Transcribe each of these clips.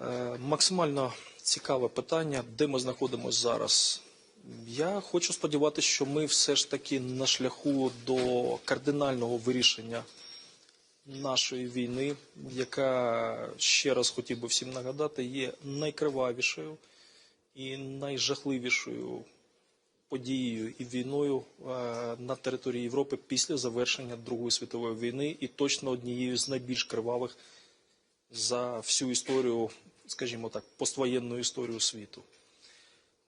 Е, Максимально цікаве питання, де ми знаходимося зараз. Я хочу сподіватися, що ми все ж таки на шляху до кардинального вирішення нашої війни, яка ще раз хотів би всім нагадати, є найкривавішою і найжахливішою подією і війною е, на території Європи після завершення Другої світової війни, і точно однією з найбільш кривавих за всю історію, скажімо так, поствоєнну історію світу.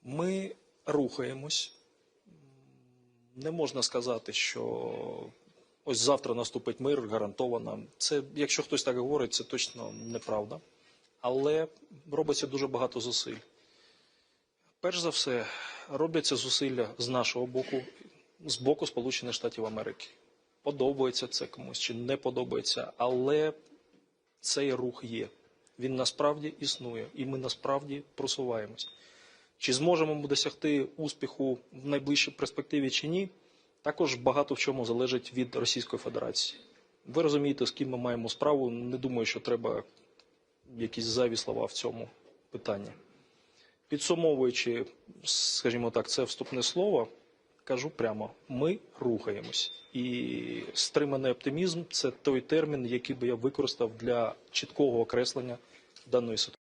Ми рухаємось. Не можна сказати, що ось завтра наступить мир, гарантовано. Це, якщо хтось так говорить, це точно неправда. Але робиться дуже багато зусиль. Перш за все, робляться зусилля з нашого боку, з боку Сполучених Штатів Америки. Подобається це комусь чи не подобається, але цей рух є. Він насправді існує, і ми насправді просуваємось. Чи зможемо ми досягти успіху в найближчій перспективі чи ні, також багато в чому залежить від Російської Федерації. Ви розумієте, з ким ми маємо справу. Не думаю, що треба якісь зайві слова в цьому питанні. Підсумовуючи, скажімо так, це вступне слово, кажу прямо: ми рухаємось. І стриманий оптимізм це той термін, який би я використав для чіткого окреслення даної ситуації.